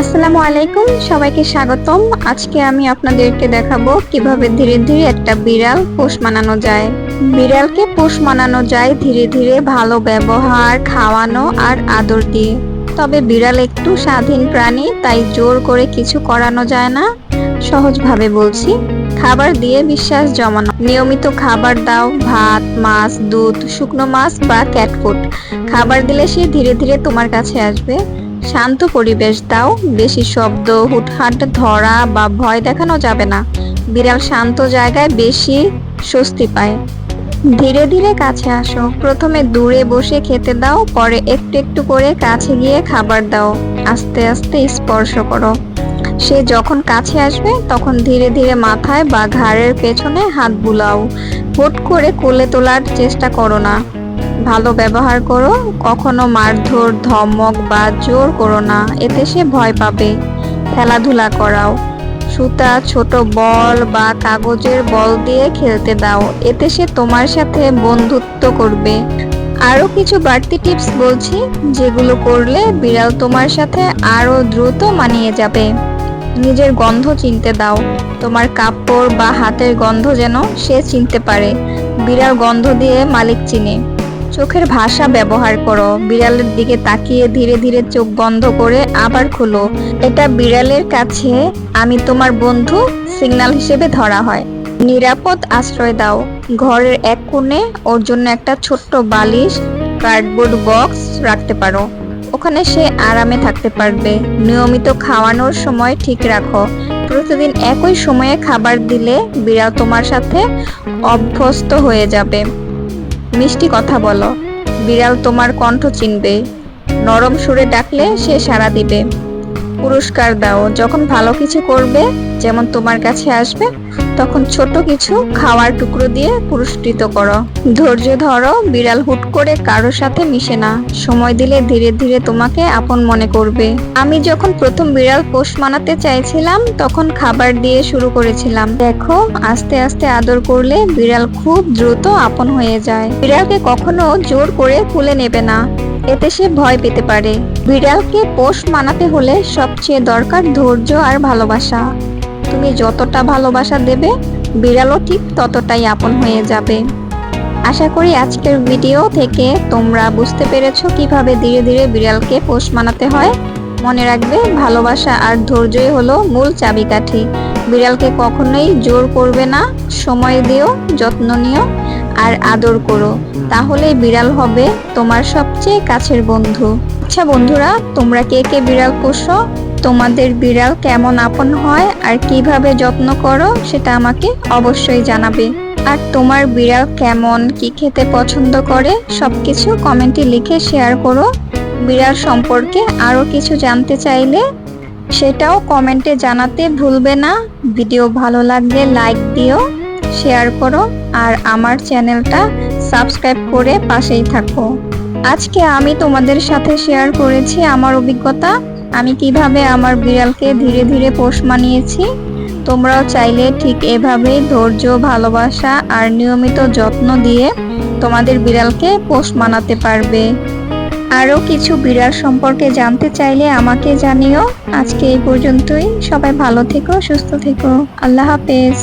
আসসালামু আলাইকুম, সবাইকে স্বাগতম। আজকে আমি আপনাদেরকে দেখাবো কীভাবে ধীরে ধীরে একটা বিড়াল পোষ মানানো যায়। বিড়ালকে পোষ মানানো যায় ধীরে ধীরে ভালো ব্যবহার, খাওয়ানো আর আদর দিয়ে। তবে বিড়াল একটু স্বাধীন প্রাণী, তাই জোর করে কিছু করানো যায় না। সহজভাবে বলছি, খাবার দিয়ে বিশ্বাস জমানো। নিয়মিত খাবার দাও, ভাত, মাছ, দুধ, শুকনো মাছ বা ক্যাটফুড খাবার দিলে সে ধীরে ধীরে তোমার কাছে আসবে। শান্ত পরিবেশ দাও। বেশি শব্দ, হুটহাট, ধরা বা ভয় দেখানো যাবে না। বিড়াল শান্ত জায়গায় বেশি স্বস্তি পায়। ধীরে ধীরে কাছে আসো। প্রথমে দূরে বসে খেতে দাও, পরে একটু একটু করে কাছে গিয়ে খাবার দাও। আস্তে আস্তে স্পর্শ করো। সে যখন কাছে আসবে, তখন ধীরে ধীরে মাথায় বা ঘাড়ের পেছনে হাত বুলাও। হুট করে কোলে তোলার চেষ্টা করো না। ভালো ব্যবহার করো। কখনো মারধর, ধমক বা জোর করো না। এতে সে ভয় পাবে। খেলাধুলা করাও। সুতা, ছোট বল বা কাগজের বল দিয়ে খেলতে দাও। এতে সে তোমার সাথে বন্ধুত্ব করবে। আরও কিছু বাড়তি টিপস বলছি, যেগুলো করলে বিড়াল তোমার সাথে আরও দ্রুত মানিয়ে যাবে। নিজের গন্ধ চিনতে দাও। তোমার কাপড় বা হাতের গন্ধ যেন সে চিনতে পারে। বিড়াল গন্ধ দিয়ে মালিক চিনে। চোখের ভাষা ব্যবহার করো। বিড়ালের দিকে তাকিয়ে ধীরে ধীরে চোখ বন্ধ করে আবার খুলো। এটা বিড়ালের কাছে আমি তোমার বন্ধু সিগন্যাল হিসেবে ধরা হয়। নিরাপদ আশ্রয় দাও। ঘরের এক কোণে ওর জন্য একটা ছোট্ট বালিশ, কার্ডবোর্ড বক্স রাখতে পারো। ওখানে সে আরামে থাকতে পারবে। নিয়মিত খাওয়ানোর সময় ঠিক রাখো। প্রতিদিন একই সময়ে খাবার দিলে বিড়াল তোমার সাথে অভ্যস্ত হয়ে যাবে। মিষ্টি কথা বলো। বিড়াল তোমার কণ্ঠ চিনবে। নরম সুরে ডাকলে সে সাড়া দিবে। পুরস্কার দাও, যখন ভালো কিছু করবে, যেমন তোমার কাছে আসবে তখন ছোট কিছু খাওয়ার টুকরো দিয়ে পুরস্কৃত করো। ধৈর্য ধরো, বিড়াল হুট করে কারোর সাথে মিশে না। সময় দিলে ধীরে ধীরে তোমাকে আপন মনে করবে। আমি যখন প্রথম বিড়াল পোষ মানাতে চাইছিলাম, তখন খাবার দিয়ে শুরু করেছিলাম। দেখো, আস্তে আস্তে আদর করলে বিড়াল খুব দ্রুত আপন হয়ে যায়। বিড়ালকে কখনো জোর করে কুলে নেবে না। এতে সে ভয় পেতে পারে। বিড়ালকে পোষ মানাতে হলে সবচেয়ে দরকার ধৈর্য আর ভালোবাসা। তুমি যতটা ভালোবাসা দেবে, বিড়ালও ঠিক ততটাই আপন হয়ে যাবে। আশা করি আজকের ভিডিও থেকে তোমরা বুঝতে পেরেছ কীভাবে ধীরে ধীরে বিড়ালকে পোষ মানাতে হয়। মনে রাখবে, ভালোবাসা আর ধৈর্যই হলো মূল চাবিকাঠি। বিড়ালকে কখনোই জোর করবে না, সময় দিও, যত্ন নিও আর আদর করো। তাহলে বিড়াল হবে তোমার সবচেয়ে কাছের বন্ধু। আচ্ছা বন্ধুরা, তোমরা কে কে বিড়াল পোষো? তোমাদের বিড়াল কেমন আপন হয় আর কীভাবে যত্ন করো সেটা আমাকে অবশ্যই জানাবে। আর তোমার বিড়াল কেমন, কি খেতে পছন্দ করে সবকিছু কমেন্টে লিখে শেয়ার করো। বিড়াল সম্পর্কে আরও কিছু জানতে চাইলে সেটাও কমেন্টে জানাতে ভুলবে না। ভিডিও ভালো লাগলে লাইক দিও শেয়ার করো আর আমার চ্যানেলটা সাবস্ক্রাইব করে পাশেই থাকো। আজকে আমি তোমাদের সাথে শেয়ার করেছি আমার অভিজ্ঞতা। আমি কীভাবে আমার বিড়ালকে ধীরে ধীরে পোষ মানিয়েছি? তোমরাও চাইলে ঠিক এভাবেই ধৈর্য, ভালোবাসা আর নিয়মিত যত্ন দিয়ে তোমাদের বিড়ালকে পোষ মানাতে পারবে। আরও কিছু বিড়াল সম্পর্কে জানতে চাইলে আমাকে জানিও। আজকে এই পর্যন্তই। সবাই ভালো থেকো, সুস্থ থেকো। আল্লাহ হাফেজ।